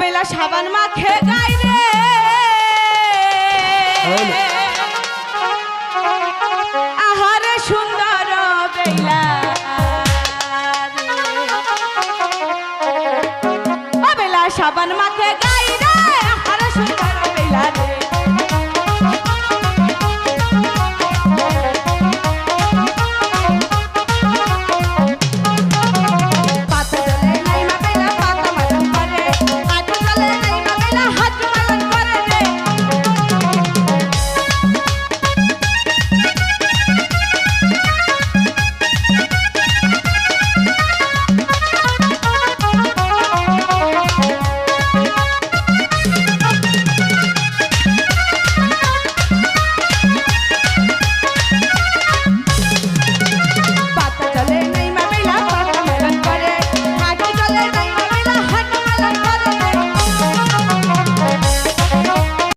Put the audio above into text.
বেলা সাবান মাখে গাই রে আহারে সুন্দর বেলা রে। সাবান মাখে গাই রে